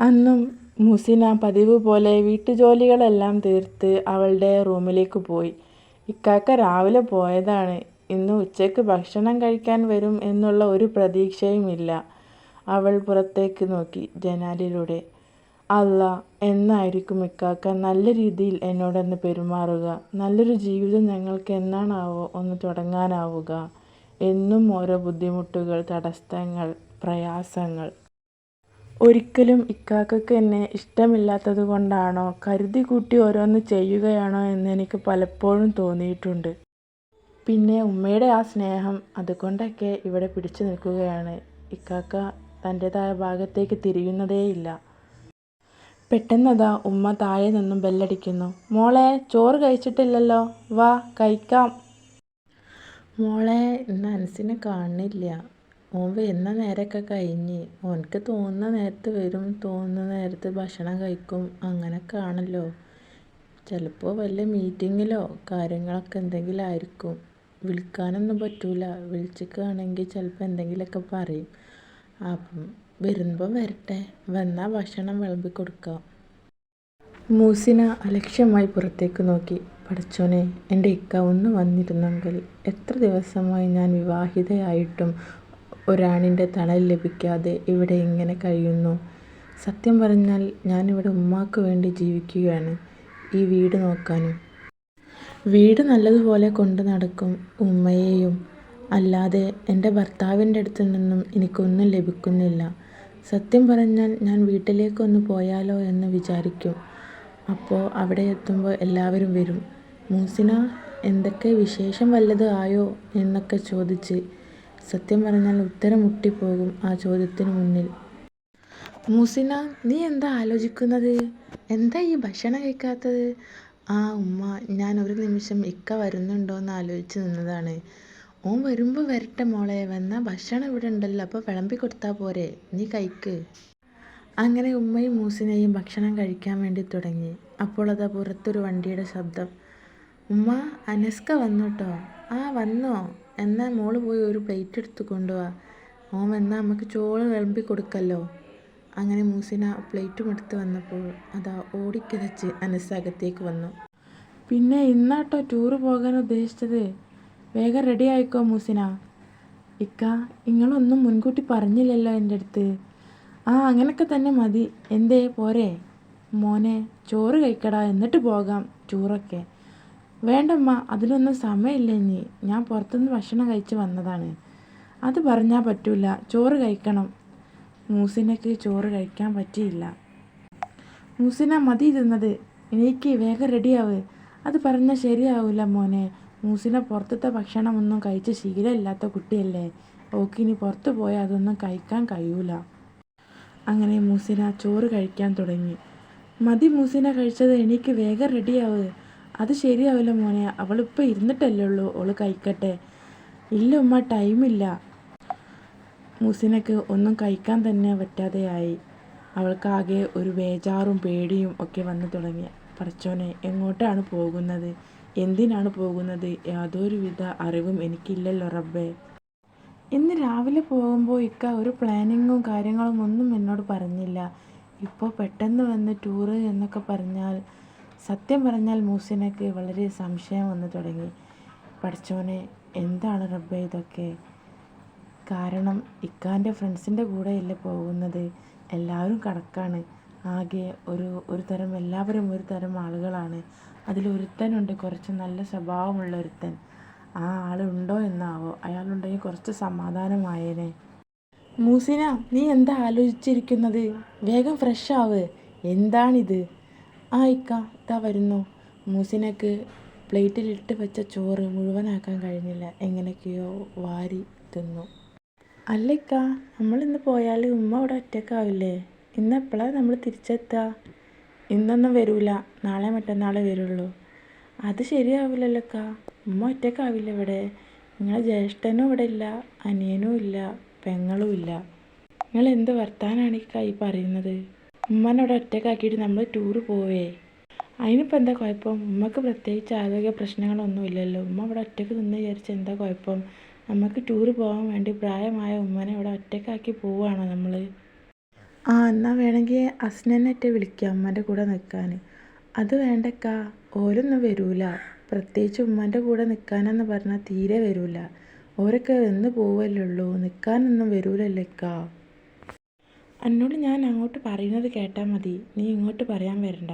അന്നും മുസിന പതിവ് പോലെ വീട്ടുജോലികളെല്ലാം തീർത്ത് അവളുടെ റൂമിലേക്ക് പോയി. ഇക്കാക്ക രാവിലെ പോയതാണ്. ഇന്ന് ഉച്ചയ്ക്ക് ഭക്ഷണം കഴിക്കാൻ വരും എന്നുള്ള ഒരു പ്രതീക്ഷയുമില്ല. അവൾ പുറത്തേക്ക് നോക്കി ജനാലിലൂടെ അല്ല എന്നായിരിക്കും ഇക്കാക്ക നല്ല രീതിയിൽ എന്നോടൊന്ന് പെരുമാറുക. നല്ലൊരു ജീവിതം ഞങ്ങൾക്ക് എന്നാണാവോ ഒന്ന് തുടങ്ങാനാവുക. എന്നും ഓരോ ബുദ്ധിമുട്ടുകൾ, തടസ്സങ്ങൾ, പ്രയാസങ്ങൾ. ഒരിക്കലും ഇക്കാക്കക്ക് എന്നെ ഇഷ്ടമില്ലാത്തത് കൊണ്ടാണോ കരുതി കൂട്ടി ഓരോന്ന് ചെയ്യുകയാണോ എന്ന് എനിക്ക് പലപ്പോഴും തോന്നിയിട്ടുണ്ട്. പിന്നെ ഉമ്മയുടെ ആ സ്നേഹം, അതുകൊണ്ടൊക്കെ ഇവിടെ പിടിച്ചു നിൽക്കുകയാണ്. ഇക്കാക്ക തന്റെതായ ഭാഗത്തേക്ക് തിരിയുന്നതേയില്ല. പെട്ടെന്നതാ ഉമ്മ താഴെ നിന്നും ബെല്ലടിക്കുന്നു. മോളെ ചോറ് കഴിച്ചിട്ടില്ലല്ലോ. വാ കഴിക്കാം. " മോളെ ഇന്ന് അനസിനെ കാണ്ണില്ല. ഓൻ വരുന്ന നേരമൊക്കെ കഴിഞ്ഞ്. ഓനക്ക് തോന്നുന്ന നേരത്ത് വരും തോന്നുന്ന നേരത്ത് ഭക്ഷണം കഴിക്കും അങ്ങനൊക്കാണല്ലോ. ചിലപ്പോൾ വല്ല മീറ്റിങ്ങിലോ കാര്യങ്ങളൊക്കെ എന്തെങ്കിലും ആയിരിക്കും. വിളിക്കാനൊന്നും പറ്റൂല. വിളിച്ചിക്കുകയാണെങ്കിൽ ചിലപ്പോൾ എന്തെങ്കിലുമൊക്കെ പറയും. അപ്പം വരുമ്പം വരട്ടെ. വന്നാൽ ഭക്ഷണം വിളമ്പി കൊടുക്കാം " മൂസിന അലക്ഷ്യമായി പുറത്തേക്ക് നോക്കി. പഠിച്ചോനെ എന്റെ ഇക്ക ഒന്ന് വന്നിരുന്നെങ്കിൽ. എത്ര ദിവസമായി ഞാൻ വിവാഹിതയായിട്ടും ഒരാണിന്റെ തണൽ ലഭിക്കാതെ ഇവിടെ ഇങ്ങനെ കഴിയുന്നു. സത്യം പറഞ്ഞാൽ ഞാനിവിടെ ഉമ്മാക്ക് വേണ്ടി ജീവിക്കുകയാണ്. ഈ വീട് നോക്കാനും. വീട് നല്ലതുപോലെ കൊണ്ടുനടക്കും ഉമ്മയെയും. അല്ലാതെ എന്റെ ഭർത്താവിന്റെ അടുത്ത് നിന്നും എനിക്കൊന്നും ലഭിക്കുന്നില്ല. സത്യം പറഞ്ഞാൽ ഞാൻ വീട്ടിലേക്കൊന്ന് പോയാലോ എന്ന് വിചാരിക്കും. അപ്പോൾ അവിടെ എത്തുമ്പോൾ എല്ലാവരും വരും. മൂസിന എന്തൊക്കെ വിശേഷം വല്ലതും ആയോ? ' എന്നൊക്കെ ചോദിച്ച്. സത്യം പറഞ്ഞാൽ ഉത്തരം മുട്ടിപ്പോകും ആ ചോദ്യത്തിന് മുന്നിൽ. മൂസിന നീ എന്താ ആലോചിക്കുന്നത്? എന്താ ഈ ഭക്ഷണം കഴിക്കാത്തത്? " "ആ ഉമ്മ ഞാൻ ഒരു നിമിഷം ഇക്ക വരുന്നുണ്ടോന്ന് ആലോചിച്ച് നിന്നതാണ്. " "ഓൻ വരുമ്പോൾ വരട്ടെ മോളെ വന്നാൽ ഭക്ഷണം ഇവിടെ ഉണ്ടല്ലോ അപ്പോൾ വിളമ്പി കൊടുത്താൽ പോരെ. നീ കഴിക്ക്. " അങ്ങനെ ഉമ്മയും മൂസിനെയും ഭക്ഷണം കഴിക്കാൻ വേണ്ടി തുടങ്ങി. അപ്പോൾ അത് പുറത്തൊരു വണ്ടിയുടെ ശബ്ദം. ഉമ്മ അനസ്ക വന്നു കേട്ടോ " "ആ വന്നോ? എന്നാ മോൾ പോയി ഒരു പ്ലേറ്റ് എടുത്ത് കൊണ്ടുവാ. ഓൻ വന്നാ നമുക്ക് ചോറ് വിളമ്പിക്കൊടുക്കല്ലോ. " അങ്ങനെ മൂസിന പ്ലേറ്റും എടുത്ത് വന്നപ്പോൾ അതാ ഓടിക്കിതച്ച് അനസ് അകത്തേക്ക് വന്നു. "പിന്നെ ഇന്നാട്ടോ ടൂറ് പോകാൻ ഉദ്ദേശിച്ചത്? വേഗം റെഡി ആയിക്കോ മൂസിന ഇക്ക നിങ്ങളൊന്നും മുൻകൂട്ടി പറഞ്ഞില്ലല്ലോ എന്റെ അടുത്ത് " "ആ അങ്ങനൊക്കെ തന്നെ മതി. എന്തേ പോരെ മോനെ ചോറ് കഴിക്കടാ എന്നിട്ട് പോകാം ടൂറൊക്കെ. " "വേണ്ടുമ്മാ, അതിലൊന്നും സമയമില്ല ഇനി. ഞാൻ പുറത്തുനിന്ന് ഭക്ഷണം കഴിച്ച് വന്നതാണ്. " "അത് പറഞ്ഞാൽ പറ്റൂല. ചോറ് കഴിക്കണം. " മൂസിനക്ക് ചോറ് കഴിക്കാൻ പറ്റിയില്ല. മൂസിന മതി തിന്നത്. എനിക്ക് വേഗം റെഡിയാവ്. " "അത് പറഞ്ഞാൽ ശരിയാവൂല മോനെ മൂസിന പുറത്തത്തെ ഭക്ഷണമൊന്നും കഴിച്ച് ശീലമില്ലാത്ത കുട്ടിയല്ലേ. ഓക്കിനി പുറത്തു പോയാൽ അതൊന്നും കഴിക്കാൻ കഴിയൂല. " അങ്ങനെ മൂസിന ചോറ് കഴിക്കാൻ തുടങ്ങി. "മതി മൂസിന കഴിച്ചത്. എനിക്ക് വേഗം റെഡിയാവ്. " "അത് ശരിയാവില്ല മോനെ അവളിപ്പോൾ ഇരുന്നിട്ടല്ലേ ഉള്ളൂ അവൾ കഴിക്കട്ടെ. " "ഇല്ല ഉമ്മ ടൈമില്ല. " മുസിനക്ക് ഒന്നും കഴിക്കാൻ തന്നെ പറ്റാതെയായി. അവൾക്കാകെ ഒരു വേജാറും പേടിയും ഒക്കെ വന്നു തുടങ്ങി. പറച്ചോനെ എങ്ങോട്ടാണ് പോകുന്നത്? എന്തിനാണ് പോകുന്നത്? യാതൊരുവിധ അറിവും എനിക്കില്ലല്ലോ റബ്ബേ. ഇന്ന് രാവിലെ പോകുമ്പോൾ ഇക്ക ഒരു പ്ലാനിങ്ങും കാര്യങ്ങളും ഒന്നും എന്നോട് പറഞ്ഞില്ല. ഇപ്പോൾ പെട്ടെന്ന് വന്ന് ടൂറ് എന്നൊക്കെ പറഞ്ഞാൽ. " സത്യം പറഞ്ഞാൽ മൂസിനക്ക് വളരെ സംശയം വന്നു തുടങ്ങി. പഠിച്ചവനെ എന്താണ് റബ്ബെ ഇതൊക്കെ? കാരണം ഇക്കാന്റെ ഫ്രണ്ട്സിന്റെ കൂടെയല്ലേ പോകുന്നത്. എല്ലാവരും കണക്കാണ്. ആകെ ഒരു ഒരു തരം എല്ലാവരും ഒരു തരം ആളുകളാണ്. അതിലൊരുത്തനുണ്ട് കുറച്ച് നല്ല സ്വഭാവമുള്ള ഒരുത്തൻ. ആ ആളുണ്ടോ എന്നാവോ. അയാളുണ്ടെങ്കിൽ കുറച്ച് സമാധാനമായേനെ. " മൂസിന നീ എന്താ ആലോചിച്ചിരിക്കുന്നത്? വേഗം ഫ്രഷ് ആവ്. എന്താണിത്? " "ആ ഇക്ക ഇതാ വരുന്നു. " മൂസിനക്ക് പ്ലേറ്റിലിട്ട് വെച്ച ചോറ് മുഴുവനാക്കാൻ കഴിഞ്ഞില്ല. എങ്ങനെയൊക്കെയോ വാരി തിന്നു. "അല്ല ഇക്കാ, നമ്മളിന്ന് പോയാൽ ഉമ്മ അവിടെ ഒറ്റക്കാവില്ലേ? ഇന്ന് എപ്പോഴാണ് നമ്മൾ തിരിച്ചെത്തുക " "ഇന്നൊന്നും വരൂല. നാളെ മറ്റന്നാളെ വരുള്ളൂ. " "അത് ശരിയാവില്ലല്ലോ ഇക്കാ. ഉമ്മ ഒറ്റക്കാവില്ല ഇവിടെ. നിങ്ങളെ ജ്യേഷ്ഠനും ഇവിടെ ഇല്ല അനിയനും ഇല്ല. പെങ്ങളും ഇല്ല. നിങ്ങൾ എന്ത് വർത്താനാണ് ഈ ഈ പറയുന്നത്? ഉമ്മാനെ ഒറ്റക്കാക്കിയിട്ട് നമ്മൾ ടൂറ് പോവേ. അതിനിപ്പോൾ എന്താ കുഴപ്പം? ഉമ്മക്ക് പ്രത്യേകിച്ച് ആരോഗ്യ പ്രശ്നങ്ങളൊന്നുമില്ലല്ലോ ഉമ്മ ഇവിടെ ഒറ്റയ്ക്ക് നിന്ന് വിചാരിച്ച് എന്താ കുഴപ്പം? നമ്മക്ക് ടൂറ് പോകാൻ വേണ്ടി പ്രായമായ ഉമ്മനെ ഇവിടെ ഒറ്റക്കാക്കി പോവാണോ നമ്മൾ. ആ എന്നാൽ വേണമെങ്കിൽ അസ്നനെറ്റെ വിളിക്കാം ഉമ്മന്റെ കൂടെ നിൽക്കാൻ അത് വേണ്ടക്ക. ഓരൊന്നും വരൂല. പ്രത്യേകിച്ച് ഉമ്മന്റെ കൂടെ നിൽക്കാനെന്ന് പറഞ്ഞാൽ തീരെ വരൂല. ഓരൊക്കെ എന്ന് പോവല്ലേ ഉള്ളൂ. നിൽക്കാനൊന്നും വരൂലല്ലേക്കാ. എന്നോട് ഞാൻ അങ്ങോട്ട് പറയുന്നത് കേട്ടാൽ മതി. നീ ഇങ്ങോട്ട് പറയാൻ വരണ്ട.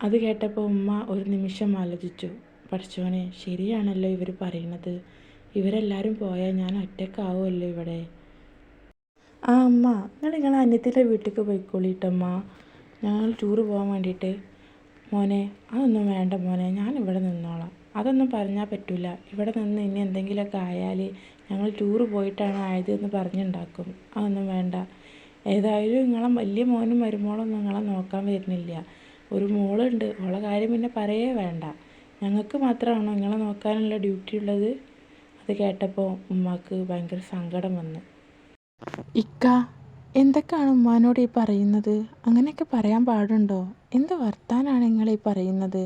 അത് കേട്ടപ്പോൾ ഉമ്മ ഒരു നിമിഷം ആലോചിച്ചു. പഠിച്ചോനെ ശരിയാണല്ലോ ഇവർ പറയുന്നത് ഇവരെല്ലാവരും പോയാൽ ഞാൻ ഒറ്റക്കാവുമല്ലോ ഇവിടെ. ആ അമ്മ നിങ്ങൾ നിങ്ങളെ അന്യത്തിന്റെ വീട്ടിലേക്ക് പോയിക്കോളിട്ടമ്മ ഞങ്ങൾ ടൂറ് പോകാൻ വേണ്ടിയിട്ട്. മോനെ അതൊന്നും വേണ്ട മോനെ. ഞാൻ ഇവിടെ നിന്നോളാം. അതൊന്നും പറഞ്ഞാൽ പറ്റില്ല ഇവിടെ നിന്ന് ഇനി എന്തെങ്കിലുമൊക്കെ ആയാൽ ഞങ്ങൾ ടൂറ് പോയിട്ടാണ് ആയത് എന്ന് പറഞ്ഞുണ്ടാക്കും. അതൊന്നും വേണ്ട. ഏതായാലും നിങ്ങളെ വലിയ മോനും മരുമോളൊന്നും നിങ്ങളെ നോക്കാൻ വരുന്നില്ല. ഒരു മോളുണ്ട്. ഓളെ കാര്യം പിന്നെ പറയേ വേണ്ട. ഞങ്ങൾക്ക് മാത്രമാണോ നിങ്ങളെ നോക്കാനുള്ള ഡ്യൂട്ടി ഉള്ളത്? അത് കേട്ടപ്പോൾ ഉമ്മാക്ക് ഭയങ്കര സങ്കടം വന്നു. ഇക്ക എന്തൊക്കെയാണ് ഉമ്മാനോട് ഈ പറയുന്നത്? അങ്ങനെയൊക്കെ പറയാൻ പാടുണ്ടോ? എന്ത് വർത്താനാണ് നിങ്ങൾ ഈ പറയുന്നത്?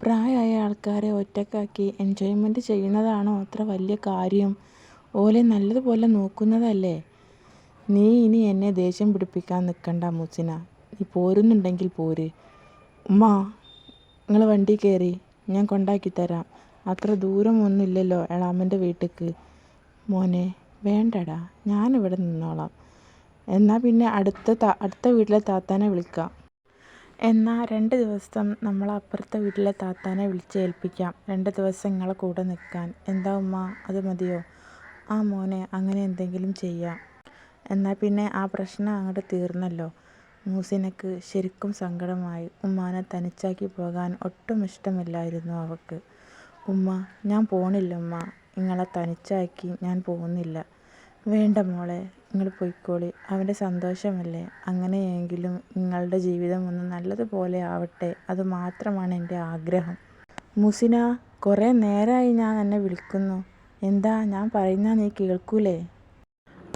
പ്രായമായ ആൾക്കാരെ ഒറ്റക്കാക്കി എൻജോയ്മെന്റ് ചെയ്യുന്നതാണോ അത്ര വലിയ കാര്യം? ഓലെ നല്ലതുപോലെ നോക്കുന്നതല്ലേ? നീ ഇനി എന്നെ ദേഷ്യം പിടിപ്പിക്കാൻ നിൽക്കണ്ട മുസിന. നീ പോരുന്നുണ്ടെങ്കിൽ പോര്. ഉമ്മ നിങ്ങൾ വണ്ടി കയറി ഞാൻ കൊണ്ടാക്കി തരാം. അത്ര ദൂരമൊന്നുമില്ലല്ലോ എളാമന്റെ വീട്ടിലേക്ക് മോനെ വേണ്ടടാ. ഞാനിവിടെ നിന്നോളാം. എന്നാൽ പിന്നെ അടുത്ത അടുത്ത വീട്ടിലെ താത്താനെ വിളിക്കാം. എന്നാൽ രണ്ട് ദിവസം നമ്മൾ അപ്പുറത്തെ വീട്ടിലെ താത്താനെ വിളിച്ച് ഏൽപ്പിക്കാം. രണ്ട് ദിവസം നിങ്ങളെ കൂടെ നിൽക്കാൻ. എന്താ ഉമ്മ അത് മതിയോ? ആ മോനെ അങ്ങനെ എന്തെങ്കിലും ചെയ്യാം. എന്നാൽ പിന്നെ ആ പ്രശ്നം അങ്ങോട്ട് തീർന്നല്ലോ. മൂസിനക്ക് ശരിക്കും സങ്കടമായി. ഉമ്മാനെ തനിച്ചാക്കി പോകാൻ ഒട്ടും ഇഷ്ടമില്ലായിരുന്നു അവൾക്ക് ഉമ്മ ഞാൻ പോണില്ല ഉമ്മ. നിങ്ങളെ തനിച്ചാക്കി ഞാൻ പോകുന്നില്ല. വേണ്ട മോളെ നിങ്ങൾ പൊയ്ക്കോളി. അവന്റെ സന്തോഷമല്ലേ? അങ്ങനെയെങ്കിലും നിങ്ങളുടെ ജീവിതം ഒന്ന് നല്ലതുപോലെ ആവട്ടെ. അത് മാത്രമാണ് എന്റെ ആഗ്രഹം. മുസിന കുറേ നേരമായി ഞാൻ എന്നെ വിളിക്കുന്നു. എന്താ ഞാൻ പറയുന്ന നീ കേൾക്കൂലേ?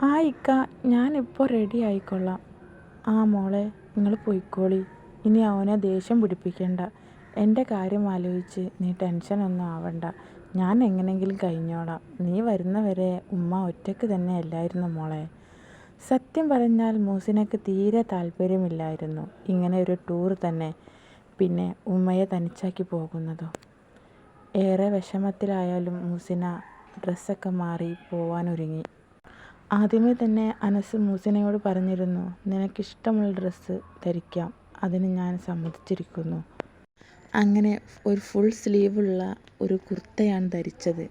ആ ഇക്ക ഞാനിപ്പോൾ റെഡി ആയിക്കൊള്ളാം. ആ മോളെ നിങ്ങൾ പൊയ്ക്കോളി. ഇനി അവനെ ദേഷ്യം പിടിപ്പിക്കണ്ട. എന്റെ കാര്യം ആലോചിച്ച് നീ ടെൻഷനൊന്നും ആവണ്ട. ഞാൻ എങ്ങനെങ്കിലും കഴിഞ്ഞോളാം. നീ വരുന്നവരെ ഉമ്മ ഒറ്റയ്ക്ക് തന്നെ അല്ലായിരുന്നു മോളെ. സത്യം പറഞ്ഞാൽ മൂസിനക്ക് തീരെ താല്പര്യമില്ലായിരുന്നു. ഇങ്ങനെ ഒരു ടൂർ തന്നെ പിന്നെ ഉമ്മയെ തനിച്ചാക്കി പോകുന്നതോ? ഏറെ വിഷമത്തിലായാലും മൂസിന ഡ്രസ്സൊക്കെ മാറി പോവാനൊരുങ്ങി. ആദ്യമേ തന്നെ അനസ് മൂസിനയോട് പറഞ്ഞിരുന്നു നിനക്കിഷ്ടമുള്ള ഡ്രസ്സ് ധരിക്കാം അതിന് ഞാൻ സമ്മതിച്ചിരിക്കുന്നു. അങ്ങനെ ഒരു ഫുൾ സ്ലീവുള്ള ഒരു കുർത്തയാണ് ധരിച്ചത്.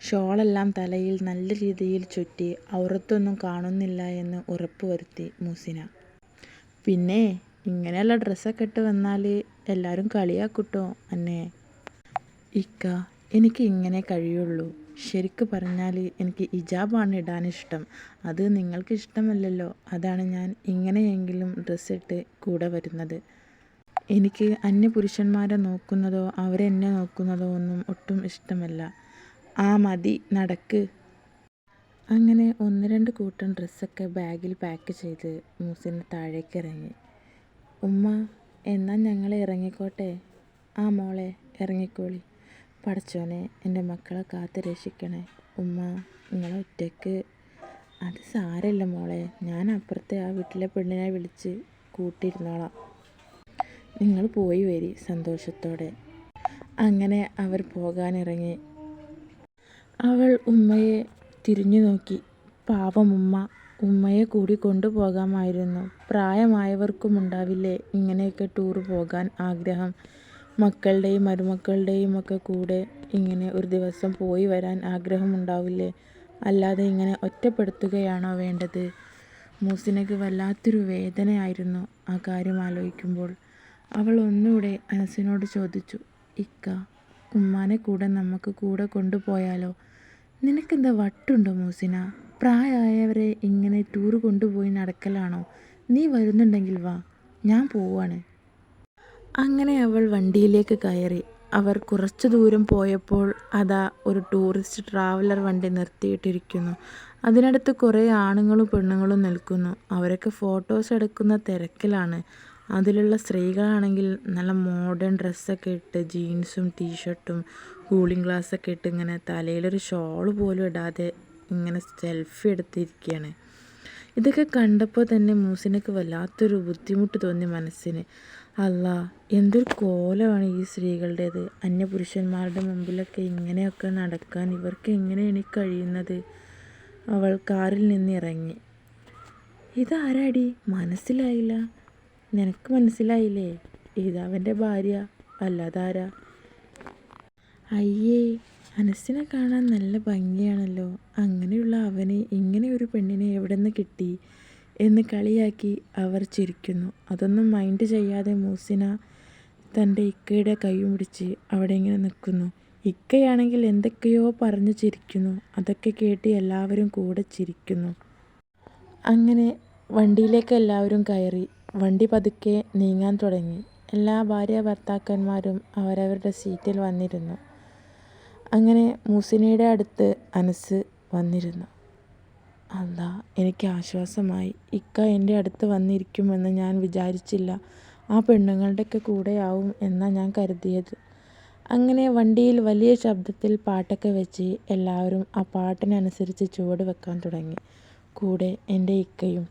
ഷോളെല്ലാം തലയിൽ നല്ല രീതിയിൽ ചുറ്റി ഔറത്തൊന്നും കാണുന്നില്ല എന്ന് ഉറപ്പ് വരുത്തി മൂസിന. പിന്നെ ഇങ്ങനെയുള്ള ഡ്രസ്സൊക്കെ ഇട്ട് വന്നാൽ എല്ലാവരും കളിയാക്കൂട്ടോ അന്നേ. ഇക്ക എനിക്ക് ഇങ്ങനെ കഴിയുള്ളൂ. ശരിക്ക് പറഞ്ഞാൽ എനിക്ക് ഇജാബാണ് ഇടാനിഷ്ടം. അത് നിങ്ങൾക്ക് ഇഷ്ടമല്ലല്ലോ അതാണ് ഞാൻ ഇങ്ങനെയെങ്കിലും ഡ്രസ്സിട്ട് കൂടെ വരുന്നത്. എനിക്ക് അന്യപുരുഷന്മാരെ നോക്കുന്നതോ അവരെന്നെ നോക്കുന്നതോ ഒന്നും ഒട്ടും ഇഷ്ടമല്ല. ആ മതി നടക്ക്. അങ്ങനെ ഒന്ന് രണ്ട് കൂട്ടം ഡ്രസ്സൊക്കെ ബാഗിൽ പാക്ക് ചെയ്ത് മൂസിന് താഴേക്ക് ഇറങ്ങി ഉമ്മ എന്നാൽ ഞങ്ങൾ ഇറങ്ങിക്കോട്ടെ? ആ മോളെ ഇറങ്ങിക്കോളി. പടച്ചോനെ എന്റെ മക്കളെ കാത്തു രക്ഷിക്കണേ. ഉമ്മ നിങ്ങളെ ഒറ്റയ്ക്ക് അത് സാരമില്ല മോളെ. ഞാൻ അപ്പുറത്തെ ആ വീട്ടിലെ പെണ്ണിനെ വിളിച്ച് കൂട്ടിയിരുന്നോളാം. നിങ്ങൾ പോയി വരി സന്തോഷത്തോടെ. അങ്ങനെ അവർ പോകാനിറങ്ങി. അവൾ ഉമ്മയെ തിരിഞ്ഞു നോക്കി. പാവം ഉമ്മ. ഉമ്മയെ കൂടി കൊണ്ടുപോകാമായിരുന്നു. പ്രായമായവർക്കും ഉണ്ടാവില്ലേ ഇങ്ങനെയൊക്കെ ടൂർ പോകാൻ ആഗ്രഹം. മക്കളുടെയും മരുമക്കളുടെയും ഒക്കെ കൂടെ ഇങ്ങനെ ഒരു ദിവസം പോയി വരാൻ ആഗ്രഹമുണ്ടാവില്ലേ? അല്ലാതെ ഇങ്ങനെ ഒറ്റപ്പെടുത്തുകയാണോ വേണ്ടത്? മൂസിനക്ക് വല്ലാത്തൊരു വേദനയായിരുന്നു ആ കാര്യം ആലോചിക്കുമ്പോൾ. അവൾ ഒന്നുകൂടെ അനസിനോട് ചോദിച്ചു ഇക്ക ഉമ്മാനെ കൂടെ നമുക്ക് കൂടെ കൊണ്ടുപോയാലോ? നിനക്കെന്താ വട്ടുണ്ടോ മൂസിന? പ്രായമായവരെ ഇങ്ങനെ ടൂർ കൊണ്ടുപോയി നടക്കലാണോ? നീ വരുന്നുണ്ടെങ്കിൽ വാ ഞാൻ പോവാണ്. അങ്ങനെ അവൾ വണ്ടിയിലേക്ക് കയറി. അവർ കുറച്ച് ദൂരം പോയപ്പോൾ അതാ ഒരു ടൂറിസ്റ്റ് ട്രാവലർ വണ്ടി നിർത്തിയിട്ടിരിക്കുന്നു. അതിനടുത്ത് കുറേ ആണുങ്ങളും പെണ്ണുങ്ങളും നിൽക്കുന്നു. അവരൊക്കെ ഫോട്ടോസ് എടുക്കുന്ന തിരക്കിലാണ്. അതിലുള്ള സ്ത്രീകളാണെങ്കിൽ നല്ല മോഡേൺ ഡ്രസ്സൊക്കെ ഇട്ട് ജീൻസും ടീഷർട്ടും കൂളിംഗ് ഗ്ലാസ്സൊക്കെ ഇട്ട് ഇങ്ങനെ തലയിലൊരു ഷോൾ പോലും ഇടാതെ ഇങ്ങനെ സെൽഫി എടുത്തിരിക്കുകയാണ്. ഇതൊക്കെ കണ്ടപ്പോൾ തന്നെ മൂസിനൊക്കെ വല്ലാത്തൊരു ബുദ്ധിമുട്ട് തോന്നി മനസ്സിന്. അല്ലാ എന്തൊരു കോലമാണ് ഈ സ്ത്രീകളുടേത്? അന്യപുരുഷന്മാരുടെ മുമ്പിലൊക്കെ ഇങ്ങനെയൊക്കെ നടക്കാൻ ഇവർക്ക് എങ്ങനെയാണ് കഴിയുന്നത്? അവൾ കാറിൽ നിന്ന് ഇറങ്ങി. ഇതാരാടി? മനസ്സിലായില്ല. നിനക്ക് മനസ്സിലായില്ലേ? ഇതവന്റെ ഭാര്യ. അല്ലാതാരാ അയ്യേ അനസിനെ കാണാൻ നല്ല ഭംഗിയാണല്ലോ. അങ്ങനെയുള്ള അവനെ ഇങ്ങനെ ഒരു പെണ്ണിനെ എവിടെ നിന്ന് കിട്ടി? എന്ന് കളിയാക്കി അവർ ചിരിക്കുന്നു. അതൊന്നും മൈൻഡ് ചെയ്യാതെ മൂസിന തന്റെ ഇക്കയുടെ കൈയും പിടിച്ച് അവിടെ ഇങ്ങനെ നിൽക്കുന്നു. ഇക്കയാണെങ്കിൽ എന്തൊക്കെയോ പറഞ്ഞു ചിരിക്കുന്നു. അതൊക്കെ കേട്ട് എല്ലാവരും കൂടെ ചിരിക്കുന്നു. അങ്ങനെ വണ്ടിയിലേക്ക് എല്ലാവരും കയറി. വണ്ടി പതുക്കെ നീങ്ങാൻ തുടങ്ങി. എല്ലാ ഭാര്യ ഭർത്താക്കന്മാരും അവരവരുടെ സീറ്റിൽ വന്നിരുന്നു. അങ്ങനെ മൂസിനയുടെ അടുത്ത് അനസ് വന്നിരുന്നു. അല്ലാ എനിക്ക് ആശ്വാസമായി. ഇക്ക എന്റെ അടുത്ത് വന്നിരിക്കുമെന്ന് ഞാൻ വിചാരിച്ചില്ല. ആ പെണ്ണുങ്ങളുടെയൊക്കെ കൂടെയാവും എന്നാണ് ഞാൻ കരുതിയത്. അങ്ങനെ വണ്ടിയിൽ വലിയ ശബ്ദത്തിൽ പാട്ടൊക്കെ വെച്ച് എല്ലാവരും ആ പാട്ടിനനുസരിച്ച് ചുവട് വെക്കാൻ തുടങ്ങി. കൂടെ എന്റെ ഇക്കയും.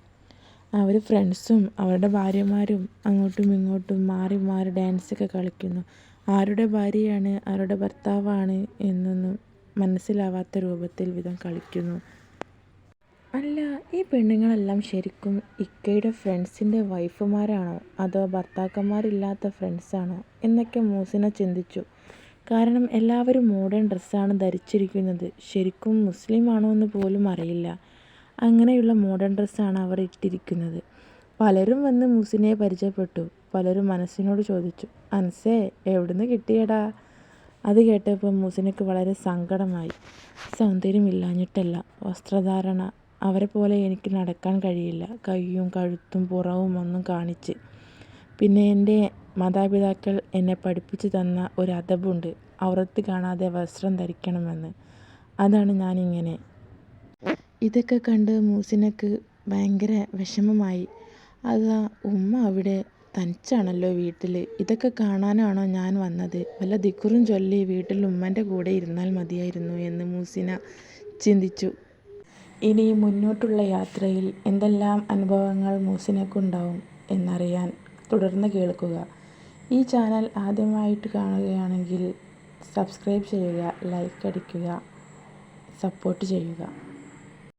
അവർ ഫ്രണ്ട്സും അവരുടെ ഭാര്യമാരും അങ്ങോട്ടും ഇങ്ങോട്ടും മാറി മാറി ഡാൻസൊക്കെ കളിക്കുന്നു. ആരുടെ ഭാര്യയാണ് ആരുടെ ഭർത്താവാണ് എന്നൊന്നും മനസ്സിലാവാത്ത രൂപത്തിൽ വിധം കളിക്കുന്നു. അല്ല ഈ പെണ്ണുങ്ങളെല്ലാം ശരിക്കും ഇക്കയുടെ ഫ്രണ്ട്സിന്റെ വൈഫുമാരാണോ? അതോ ഭർത്താക്കന്മാരില്ലാത്ത ഫ്രണ്ട്സാണോ? എന്നൊക്കെ മൂസിന ചിന്തിച്ചു. കാരണം എല്ലാവരും മോഡേൺ ഡ്രസ്സാണ് ധരിച്ചിരിക്കുന്നത്. ശരിക്കും മുസ്ലിം ആണോ എന്ന് പോലും അറിയില്ല. അങ്ങനെയുള്ള മോഡേൺ ഡ്രസ്സാണ് അവർ ഇട്ടിരിക്കുന്നത്. പലരും വന്ന് മൂസിനെ പരിചയപ്പെട്ടു. പലരും മനസ്സിനോട് ചോദിച്ചു അൻസേ എവിടുന്ന് കിട്ടിയടാ? അത് കേട്ടപ്പോൾ മൂസിനക്ക് വളരെ സങ്കടമായി. സൗന്ദര്യമില്ലാഞ്ഞിട്ടല്ല വസ്ത്രധാരണ അവരെ പോലെ എനിക്ക് നടക്കാൻ കഴിയില്ല. കയ്യും കഴുത്തും പുറവും ഒന്നും കാണിച്ച്. പിന്നെ എന്റെ മാതാപിതാക്കൾ എന്നെ പഠിപ്പിച്ചു തന്ന ഒരു അദബുണ്ട് ഔറത്ത് കാണാതെ വസ്ത്രം ധരിക്കണമെന്ന്. അതാണ് ഞാനിങ്ങനെ. ഇതൊക്കെ കണ്ട് മൂസിനക്ക് ഭയങ്കര വിഷമമായി. അല്ല ഉമ്മ അവിടെ തനിച്ചാണല്ലോ വീട്ടിൽ ഇതൊക്കെ കാണാനാണോ ഞാൻ വന്നത്? വല്ല ദിക്കുറും ചൊല്ലി വീട്ടിൽ ഉമ്മന്റെ കൂടെ ഇരുന്നാൽ മതിയായിരുന്നു എന്ന് മൂസിന ചിന്തിച്ചു. ഇനി മുന്നോട്ടുള്ള യാത്രയിൽ എന്തെല്ലാം അനുഭവങ്ങൾ മൂസിനക്കുണ്ടാവും എന്നറിയാൻ തുടർന്ന് കേൾക്കുക. ഈ ചാനൽ ആദ്യമായിട്ട് കാണുകയാണെങ്കിൽ സബ്സ്ക്രൈബ് ചെയ്യുക ലൈക്ക് അടിക്കുക സപ്പോർട്ട് ചെയ്യുക.